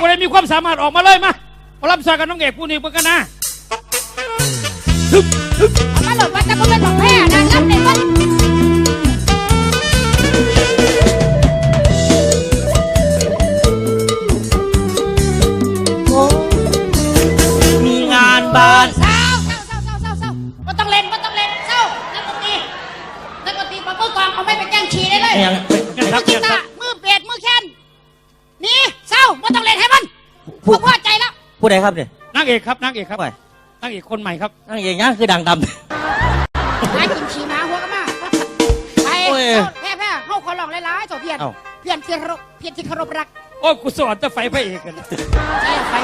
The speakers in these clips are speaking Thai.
ผู้ใดมีความสามารถออกมาเลยมามารับสายกับน้องเอกผู้นี้เพื่อนกันนะเอามาหลดว่าจะบ่เป็นของแพ้นะรับในวันมีงานบ้าน เศร้าเศร้าเศร้าเศร้าเศร้าเศร้าบ่ต้องเล่นบ่ต้องเล่นเศร้านักดนตรีนักดนตรีปะมือกลองเอาไม่ไปแกล้งฉี่ได้เลยยังครับมือกีตาร์มือเปียดมือแค้นนี่เศร้าบ่ต้องเล่นให้ มันบ่พอใจแล้วผู้ใดครับเนี่ยนางเอกครับนางเอกครับไปนางเอกคนใหม่ครับนั่งอย่างนี้คือดังดหากินฉี่หมาหัวก็มาไปโอ้ยเศร้าแพ้แพ้เฮาขอร้องหลายๆเจ้าเพียนเอ้า เพียนที่เคารพเพียนที่เคารพรักโอ้ยกูสอนแต่ไฟพระเอกกันใช่ไป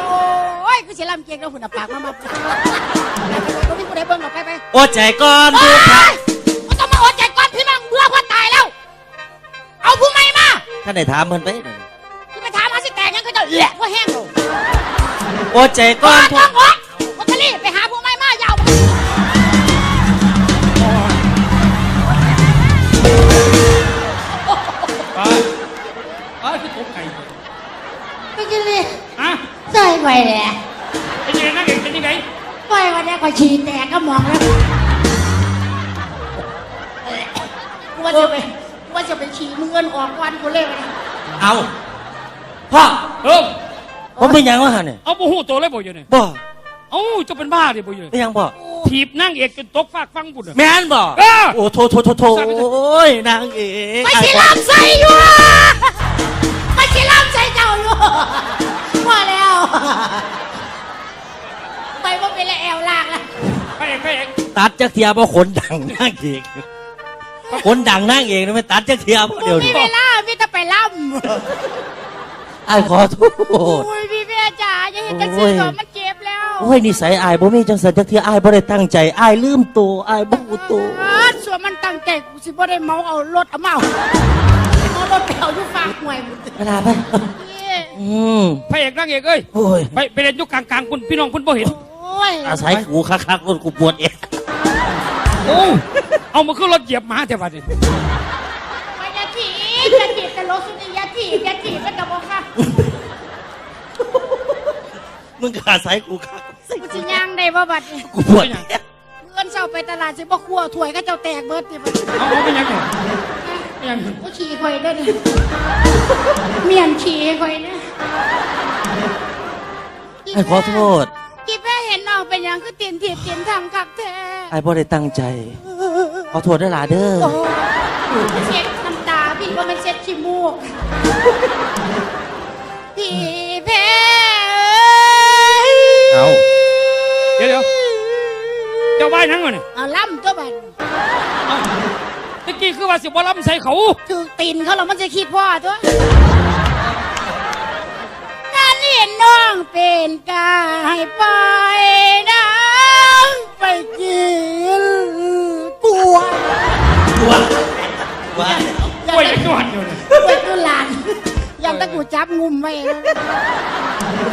โอ้ยกูสิลำเกียงแล้วหุ่นน่ะปากมามาไปไปไปบ่มีผู้ใดเบิ่งหรอกไปไปำโอ้ใจก่อนโอ้ดูครับยไม่ต้องมาอดใจก่อนพี่น้องเบื่อคนตายแล้ว เอาผู้ใหม่มา ท่านได้ถามเพิ่นไป แตกยังก็จะแหละเพราะแห้งลงโอ้ใจก่ก่ออนนต้องอดวัชรีไปหาผู้ใหม่มายาวไปไปคือตกไก่วัชรีฮะใส่ไปแหละเป็นยังไงนางเอกเป็นยังไงไปวันนี้ก็ฉี่แตกก็มองแล้วว่าจะไปว่าจะไปฉี่มึงเงินออกวันกูเลยวันนี้เอา พ่อเออผมเป็นหยังวะฮะเนี่ยเอาบูฮูตัวเลยบ่อยู่เนี่ยบ่เอ้าจะเป็นบ้าดิบ่อยู่เป็นหยังบ่ถีบนางเอกจนตกฟากฟังบุญอะ แม่นบ่เออ โอ้โทโทโทโทโอ้ยนางเอกไปสิลำใส่อยู่ไปสิลำใส่เจ้าอยู่พอแล้ว ไปว่าเป็นแล้วแอวลากแล้วพระเอกพระเอกตัดจักเทียบ่ขนดังนางเอกขนดังนางเอกนี่ไม่ตัดจักเทียบ่เดี๋ยวมีนี้เวลามีแต่ไปล่ ไอ้ายขอโทำษโอ้ยพี่เมียจ๋าอย่าเห็นจังซี่ก่อนมันเจ็บแล้วโอ้ยนิสัยอายบ่มีจังสันจักเทียอายบ่ได้ตั้งใจอายลืมตัวอายบ่รู้ตัวอ่าส่วนมันตั้งใจกูสิบ่ได้เมาเอารถเอาเมาเอารถไปเอาอยู่ฝากห่วยมึงเวลาไปนี่อืมพระเอกนางเอกเอ้ยโอ้ยไปไปเล่นอยุคกลางๆคุณพี่น้องคุณบ่เห็นโอ้ยอาศัยกูคักๆรถกูปวดเองโอ้เอามาขึ้นรถเหยียบหมาแต่บัดนี้ ไปอยาถีบอยาถีบแต่ร ถสุดอยาถีบอยาถีบมันกับบ่ค่ะมึงก็อาศัยกูคักกูสิย่างได้บ่บัดนี้กูปวดเองเงินเช้าไปตลาดสิบ่ครัวถ้วยก็เจ้าแตกเบิดติบัดเอาเอาเป็นยังไงเป็นยังไงกูขี่ข่อยเด้อนี่เมียนขี่ข่อยนะไอ้ขอโทษกี่แพ้เห็นน้องเป็นหยังคือตีนถีบตีนทางคักแท้ไอ้บ่ได้ตั้งใจ ขอโทษด้วยล่ะเด้อโอ้เช็ดน้ ขี้มูก พี่แพ้เอา เดี๋ยวเดี๋ยวเจ้าว่ายนั่งก่อนนี่เอาล่ำตัวบัดเอาตะกี้คือว่าสิบ่ล้ำใส่เขา ถือตีนเขาแล้วมันจะขี้พ่อตัวนั่นเห็นน้องเป็นกายไปน้ำไปกินกล้วยตัวว่าป่ วยยังนอนอยู่เนี่ยกล้วยตัวหลานยังตะกูจับงุมไว้แล้ว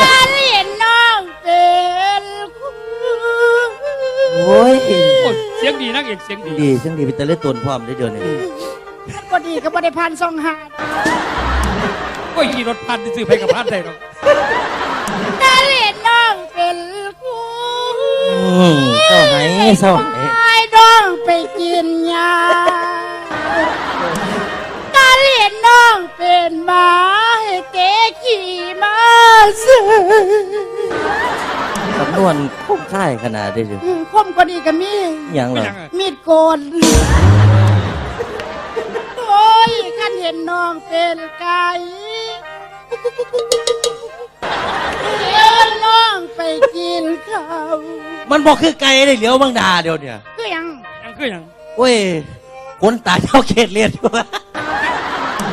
นั่นเห็นน้องเป็นโอ้ยโอ้ยเสียงดีนางเอกเสียงดีดีจังดีเป็นตะเล่นตนพร้อมได้เดี๋ยวนี้พอดีก็บ่ได้พันสองหาดโอ้ยขี่รถพันซื้อไปกับพันได้หรอกนั่นเห็นน้องเป็นกูอืมเศร้าไหมเศร้าไหม ไอ้น้องไปกินยาการเห็นน้อง เป็นหมาให้เตะขี่มาซื้อสำนวนคุ้มค่ายขนาดได้เลยคมก็ดีกับมียังเหรเป็นอยังไงมีดโกน โอ้ยขันเห็นน้องเป็นไก่เห็นน้องไปกินข้าวมันบอกคือไกลได้เหลียวบางดาเดี๋ยวเนี่ย คือหยังยังคือยังโอ้ยคนตาเจ้าเขตเลียนอยู่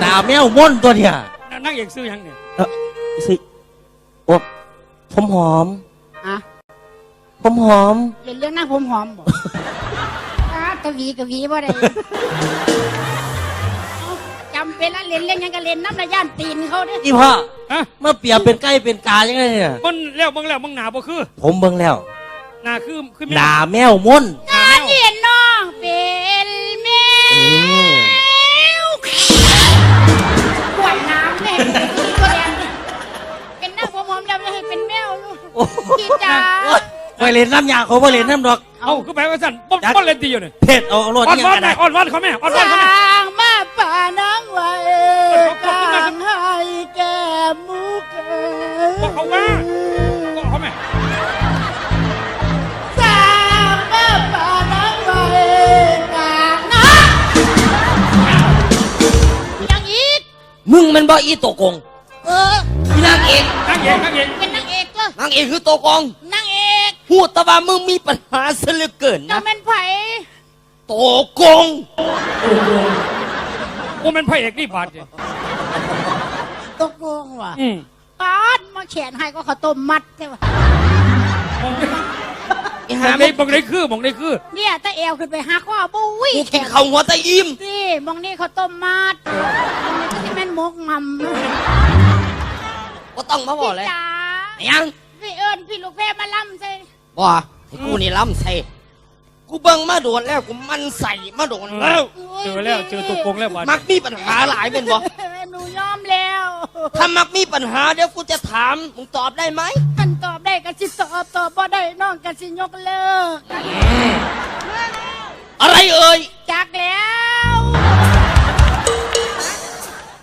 หนาแมวม่อนตัวเนี่ยนางเอกซื้อยังเนี่ยเออสิโอ้ผมหอมอะผมหอม เล่นเรื่องนั่งผมหอมบ่ อ้าวกะหวีกะหวีบ่ได้ เอาจำเป็นแล้วเล่นเล่นหยังก็เล่นน้ำระย่านตีนเขาเนี่ยอีพ่อฮะเมื่อเปรียบเป็นใกล้เป็นกายังไงเนี่ย มันแล้วบังแล้วบังหนาบ่คือผมเบิ่งแล้ว หนาคือคือหนาแมวม่อนหนาการแมวเห็นน้องเป็น เป็นหน้าผมหอมดำจะให้เป็นแมวลูกโอ้พี่จ๋าไปเล่นน้ำยาเขาไปเล่นน้ำดอก เอาก็แปลว่าสั่นป้อนเล่นตีอยู่เนี่ยเผ็ดเอาอรถอ่อนยังอนกันไหนอ่อนวอนเขาแม่อ่อนวอนเขาแม่ ทางมาป่าน้องไว้กลางให้แก่มุกเอ๋ยอกเขาว่า มึงมันบ่อีโตกงเอออีนางเอกนั่งเองนั่งเองเป็นนางเอกก็นางเอกคือโตกงนางเอกพูดแต่ว่ามึงมีปัญหาซะเหลือเกินเจ้านะเป็นไผ่โตกงกูเป็นพระเอกนี่บาดเนี่ยตกลงว่ะอืมปาดมาแขนให้ก็ข้าวต้มมัดใช่ปะม องอีมหาองมึได้งมองได้คือมองได้คือเนี่ยตาเอวขึ้นไปหักข้อบุ้ยกูแขกินนข้าวหัวตะอิ่มนี่มองนี่ข้าวต้มมัดมองนี่ก็ที่แม่นมกมัมก็ต้องมาบอกเลยพี่จ๋ายังพี่เอิญพี่ลูกแพรมาล่ำใส่บ่ให้กูนี่ล้ำใส่กูเบิ่งมาโดนแล้วกูมันใส่มาโดนแล้วเจอแล้วเจอตัวโกงแล้วบาดมักมีปัญหาหลายเป็นบ่หนูยอมแล้ว ถ้ามักมีปัญหาเดี๋ยวกูจะถามมึงตอบได้ไหมท่านตอบ ได้ก็สิตอบตอบบ่ได้น้องก็สิยกเลิก อะไรเอ่ยจากแล้ว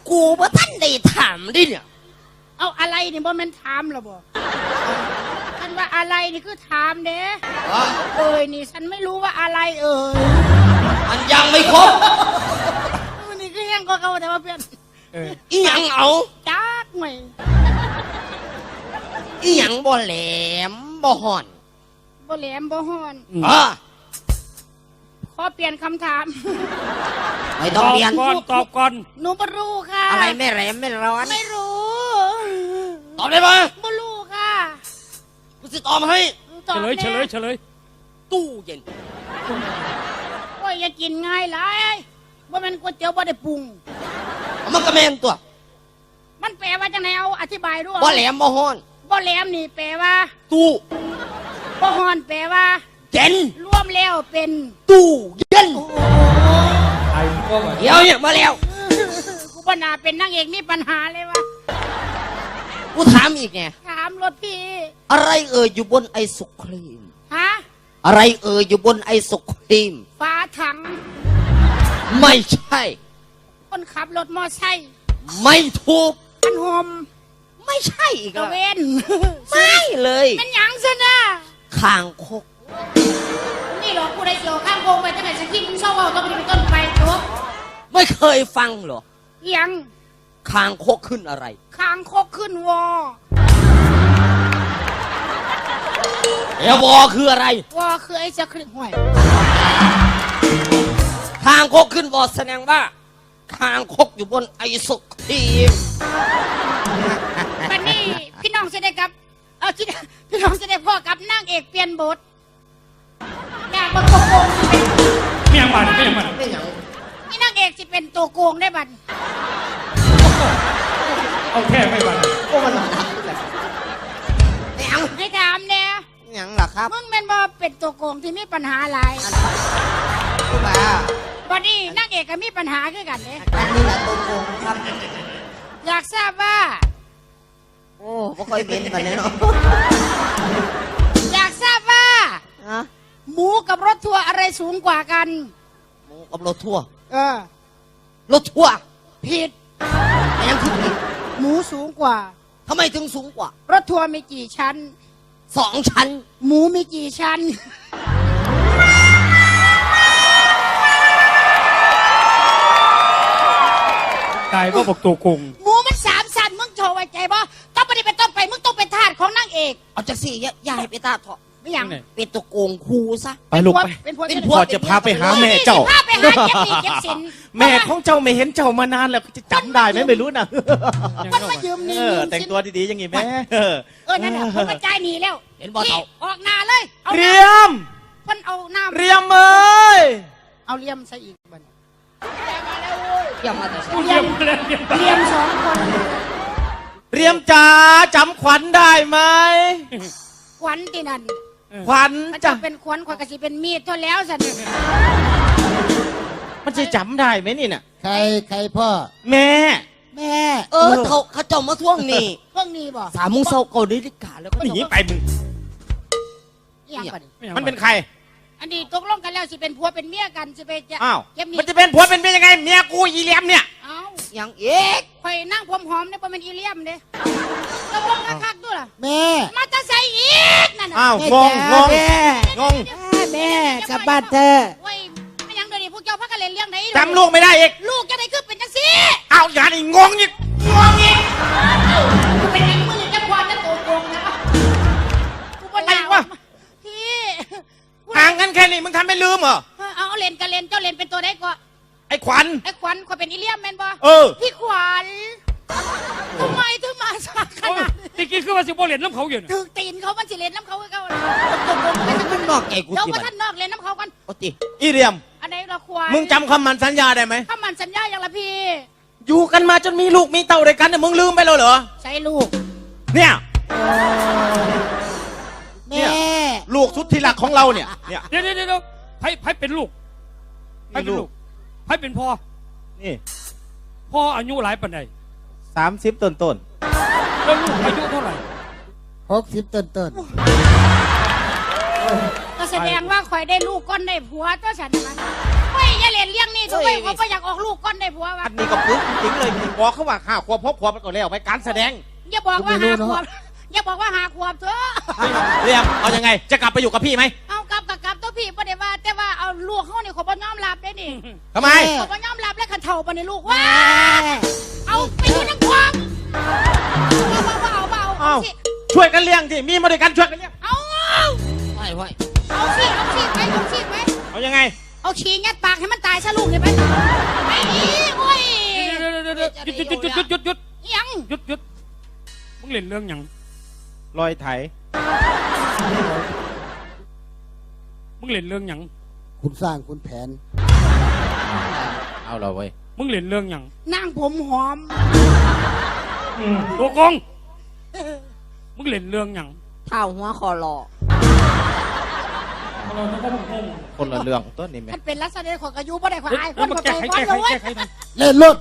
กูว่าท่านได้ถามดิเนี่ย เอาอะไรนี่บ่แม่นถามหรอบ่ท่านว่าอะไรนี่คือถามเด้เอ้ยนี่ฉันไม่รู้ว่าอะไรเอ่ยมันยังไม่ครบมันนี่คือยังก็เขาแต่ว่าเพื่อนเอออีหยังเอาจักไหม อีหยังบ่แหลมบ่ห่อนบ่แหลมบ่ฮ้อนอ่าขอเปลี่ยนคำถาม ไม่ตต้องอบเรียน ก่อนตอบก่อน หนูบ่รู้ค่ะ อะไรไม่แหลมไม่ร้อน ไม่รู้ ตอบได้ไหมบ่รู้ค่ะกูจะตอบให้ตอบเฉลยแน่เฉลยเฉลยตู้เย็น โอ้ยอย่ากินง่ายหลายว่ามันก๋วยเตี๋ยวบ่ได้ปรุงเอามันก็แม่นตัว มันแปลว่าจังไงเอาอธิบายด้วยบ่แหลมบ่ฮ้อน บ่แหลมนี่แปลว่าตู้บ่ฮ้อนแปลว่าเย็นรวมแล้วเป็นตู้เย็นไอ้ก็ว่าเดี๋ยวเนี่ยมาแล้ว กูบ่น่าเป็นนางเอกมีปัญหาเลยวะกูถามอีกไงถามรถพี่ อะไรเอ่ยอยู่บนไอศครีม ฮะ อะไรเอ่ยอยู่บนไอศครีมฝาถัง ไม่ใช่ คนขับรถมอไซค์ไม่ถูกอันหอม ไม่ใช่อีกตะแล้วเวนไม่เลยมันหยังซะนะคางคก นี่หรอกกูได้เกี่ยวข้างโกงไปตั้งแต่สกินเศร้าเอาต้องไปเป็นต้นไปจบไม่เคยฟังเหรออิหยังคางคกขึ้นอะไร คางคกขึ้นวอเอวอคืออะไร วอคือไอ้จะคลิกห่วยคางคกขึ้นวอแสดงว่าคางคกอยู่บนไอศครีม วันนี้พี่น้องจะได้กับเอาที่พี่น้องจะได้พ่อกับนางเอกเปลี่ยนบทอยากมาโกงเป็นไม่ยังบาดไม่ยังบาดนี่นางเอกจะเป็นตัวโกงได้บัดเอาแค่ไม่บาดยังให้ถามเนี่ยยังล่ะครับมึงเป็นบ่เป็นตัวโกงที่มีปัญหาอะไรคุณป้าวันนี้นางเอกก็มีปัญหาคือกันเนี่ยอันนี้แหละตัวโกงครับ อยากทราบว่า โอ้ไม่ค่อยเป็นแบบนี้เนาะอยากทราบว่า ฮะหมูกับรถทัวร์อะไรสูงกว่ากัน หมูกับรถทั่วร์เออ รถทั่วร์ผิดยังคือผิดหมูสูงกว่า ทำไมถึงสูงกว่ารถทัวร์มีกี่ชั้น สองชั้น หมูมีกี่ชั้น ตายก็บอกตัวโกงหมูมันสามชั้นมึงโชว์ไว้ใจบ่ ของนางเอกเอาจากสี่อย่าอย่าให้ไปตาเถาะไม่อย่างเป็นตัวโกงครูซะไปลูกไป เป็นพวกเป็นเป็นพพววกกพ่อจะพาไปหาแม่เจ้า พาไปหาเก็บหนี้เก็บสินแม่ของเจ้าไม่เห็นเจ้ามานานแล้วจะจำได้ไหมไม่รู้นะมันมายืมหเอนี้อยืมแต่งสินตัวดีๆอย่างงี้แม่เออเออนั่นแหละผมมาจ่ายหนี้แล้ว เห็นบ่เท่าออกหน้าเลยเอาเรีน้ยมำเพิ่นเอาน้ำเรียมเอ้ยเอาเลียมใส่อีกบัดเยี่ยมมาแต่กูเยี่ยมเลยเยี่ยมเลียมสองคน เรียมจ๋าจำขวัญได้ไหมขวัญที่นั่นขวัญมันจะจ้ะเป็นขวัญขวัญกสิเป็นมีดเท่าแล้วสันมันจะจำได้ไหมนี่น่ะ ใครใครพ่อ แม่ แม่ เออเขาเขาเจ้ามาท่วงนี่เพิ่งนี้บ่สามโมงเช้าเกานาฬิกาแล้วก็หนีไปมึงอิหยังก่อนไอยากมันเป็นใคร อันนี้ตกลงกันแล้วสิเป็นผัวเป็นเมียกันสิไปจะอ้าว เก็บหนี่มันจะเป็นผัวเป็นเมียยังไง เมียกูอีเหลียมเนี่ย เอ้ายังเอ๊กข่อยนั่งผมหอมเนี่ยบ่แม่นอีเลี่ยมเด้ตกลงคักๆด้วยล่ะแม่มาจะใส่อีกนั่นน่ะอ้าวแม่งงจ๋างงแม่งงแม่กลับบ้านเธอะโอ้ยไม่ยังเดี๋ยวนี้พวกเจ้าพักกันเล่นเรื่องไหนจำลูกไม่ได้อีกลูกจะได้ขึ้นเป็นจังซี่อ้าวอย่างนี้งงอีกงงอีกกูเป็นไอ้มือจะควานจะโตโกงนะกูบ่อะไรน่าวะพี่กูห่างกันแค่นี้มึงทำไม่ลืมเหรอเออเอาเล่นกันเล่นเจ้าเล่นเป็นตัวได้ก็ ไอ้ขวัญ ไอ้ขวัญข่อยเป็นอีเลี่ยมแม่นบ่เออ พี่ขวัญทำไมถึงมาสักขโอ้ยนาดนี้ตะกี้คือว่าสิบ่เล่นน้ำเขาอยู่น่ะถึงตีนเขามันสิเล่นน้ำเขาเขาตกลงไปทั้งมันนอกใจกูเดี๋ยวสิว่าบัดท่านนอกเล่นน้ำเขากัน โอ้ติอีเหลียม อันไหนเราควายมึงจำคำมันสัญญาได้ไหม ถ้ามันสัญญาอย่างละพี่ อยู่กันมาจนมีลูกมีเต่าด้วยกันเนี่ยมึงลืมไปแล้วเหรอ ใช้ลูก เนี่ย แม่ ลูกสุดที่รักของเราเนี่ย เนี่ย เดี๋ยวเดี๋ยวเดี๋ยวไผไผเป็นลูกไผเป็นลูก ไผเป็นพ่อนี่พ่ออายุหลายปานใดสามสิบต้นต้นแล้วลูกอายุเท่าไหร่หกสิบต้นต้นก็แสดงว่าข่อยได้ลูกก้อนได้ผัวตัวฉันนะเฮ้ยอย่าเล่นเลี้ยงนี่ทุกคนเขาก็อยากออกลูกก้อนได้ผัวๆวะอันนี้ก็ปึ๊กจริงๆเลยบอกเขาว่าข้าควบพบควบไปก่อนแล้วไปการแสดงอย่าบอกว่าหาขวบอย่าบอกว่าหาขวบเถอะเรียมเอายังไง จะกลับไปอยู่กับพี่ไหม พี่ประเดี๋ยวว่าแต่ว่าเอาลูกเขานี่เขาบ่ยอมรับได้นี่ทำไม เขาบ่ยอมรับแล้วขันเท่าปะนี่ลูกว่าเอาไปอยู่น้ำควงเอาเอาเอาเอาเอาเอ้าสิช่วยกันเลี้ยงที่มีมาด้วยกันช่วยกันเลี้ยงเอาเอาไหวไหวเอาสิเอาสิไปเอาสิไปเอายังไง เอาขี้ยัดปากให้มันตายซะลูกเลยไปไปอีโอ้ยเดี๋ยวเดี๋ยวเดี๋ยวเดี๋ยวหยุดหยุดหยุดหยุดหยุดหยุดยังหยุดหยุดมึงเล่นเรื่องหยังรอยไถมึ งเล่นเรื่องหยังคุณสร้างคุณแผน เอาเราเว้ยมึงเล่นเรื่องหยังนั่งผมหอมตัวกงมึงเล่นเรื่องหยังเท้าหัวคอรอคนละเรื่องต้นนี่ไหมมันเป็นลักษณะของอายุบ่ได้ขวาเฮ้ยยคแล้วนมาบ่แก้ใจไขก้อนแก้ไขเลยแก้ไขหน่อยเล่นรถ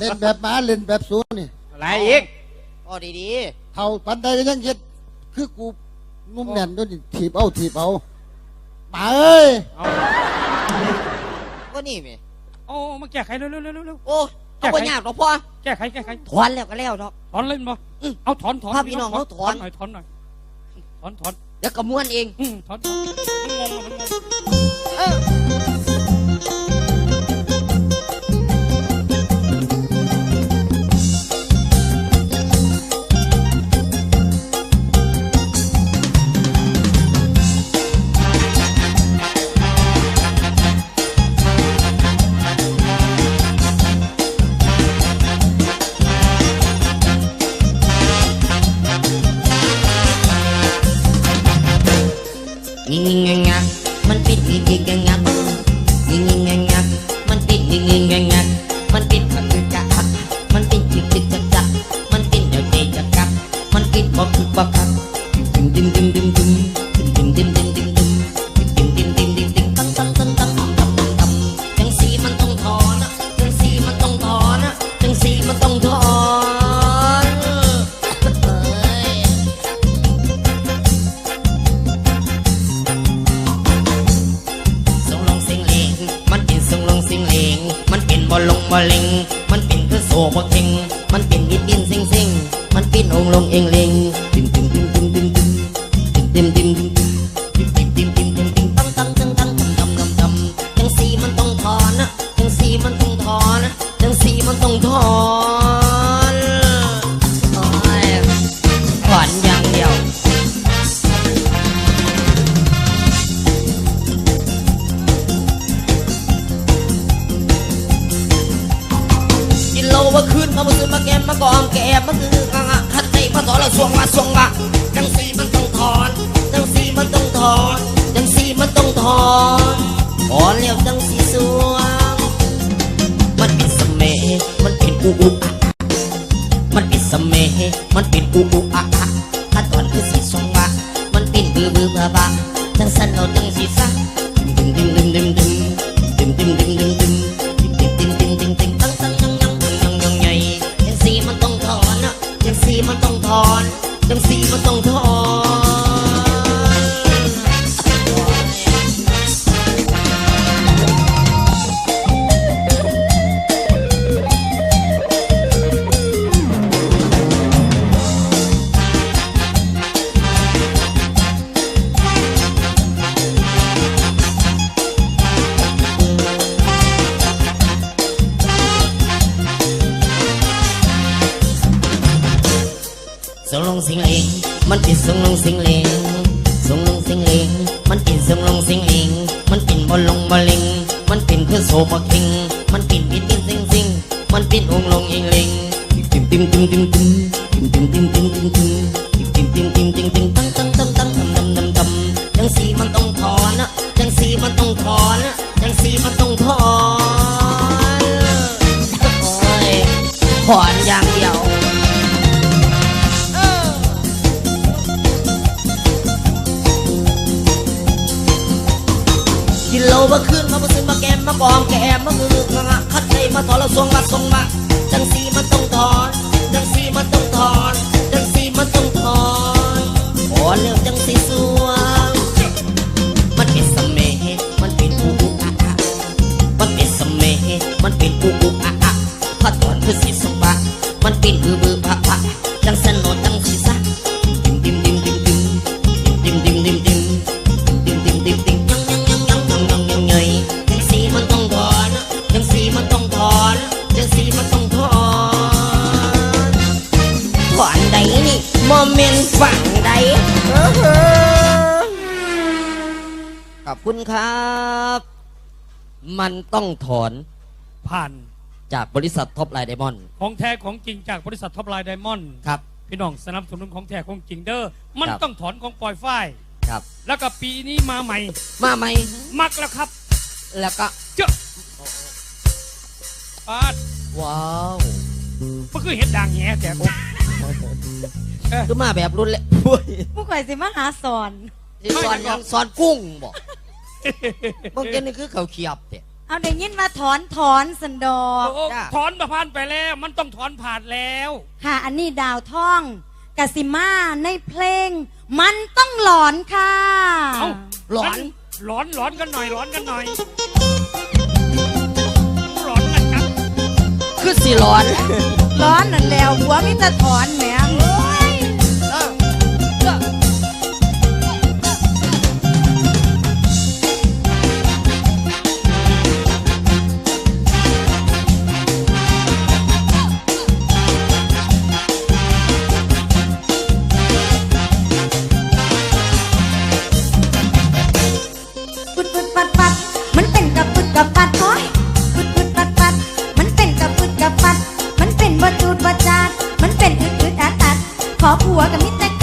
เล่นแบบหมาเล่นแบบสูนี่ อะไรอีกโอ้ดีเท่าปันใดก็ยังเฮ็ดคือกูนุ่มแน่นด้วยนี่ถีบเอาถีบเอา หมาเอ้ยเอาๆก็นี่แม่เอามาแก้ไขเร็วเร็วเร็วเร็วเร็วโอ้เอาบ่ยากหรอกพ่อแก้ไขแก้ไขถอนแล้วก็แล้วเนาะ ถอนเล่นบ่อืมเอาถอนถอนถ้าพี่น้องเขาถอน หน่อยถอนหน่อยถอนถอนเดี๋ยวก็ม้วนเอง อืมถอนถอนมันงงมันงง จึงจึงจึงจึงจึง มันติดสงลงสิงเลงมันปิ่นบอลลงบอลลิง มันปิ่นคือโซบะคิง มันปิ่นปิ่นปิ่นสิงสิงมันปิ่นองลงอิงเลงติมติมติมติมติมติมติมติมติมติมติมติมติมติมติมติมตั้งตั้งตั้งตั้งตั้งดำดำดำจังสีมันต้องถอนนะจังสีมันต้องถอนนะจังสีมันต้องถอนถอนอย่าง มาถอนแล้วส่งมาส่งมาจังสีมันต้องถอน ต้องถอนผ่านจากบริษัทท็อปไลน์ไดมอนด์ของแท้ของจริงจากบริษัทท็อปไลน์ไดมอนด์ครับ พี่น้องสนับสนุนของแท้ของจริงเด้อมันครับต้องถอนของปล่อยฝ้ายครับ แล้วก็ปีนี้มาใหม่ มาไหมมักแล้วครับ แล้วก็เจ้าปาดว้าวก็คือเห็ดด่างแง่แต่โอ้คือมาแบบรุ่นเละโอ้ยผู้ข่อยสิมาหาสอนสิสอนหยังสอนกุ้งบอกเมื่อกี้นี่คือเขาวเขียบเนี่ย เอาได้ยินมาถอนถอนสันดอกโอ้จ้ะ ถอนมาผ่านไปแล้ว มันต้องถอนผ่านแล้ว ค่ะ อันนี้ดาวท่องกสิมาในเพลง มันต้องหลอนค่ะ เอ้าหลอนหลอนหลอนกันหน่อยหลอนกันหน่อยหลอนกันครับคือสิร้อนร้อนนั่นแล้วหัวมิตรถอนแหมง วกันมิต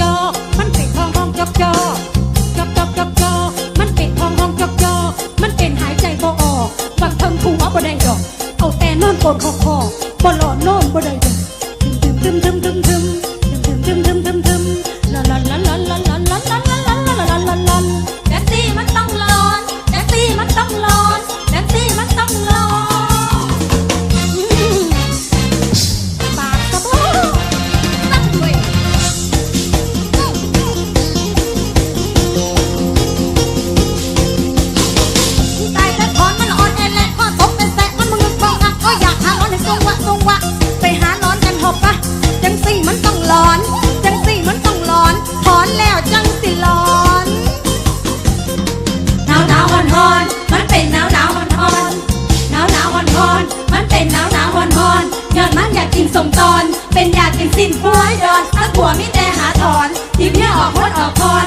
Có กินสิ้นหัวยอนถ้าผัวมีแต่หาถอนทิมเนี่ยออกพดออกพร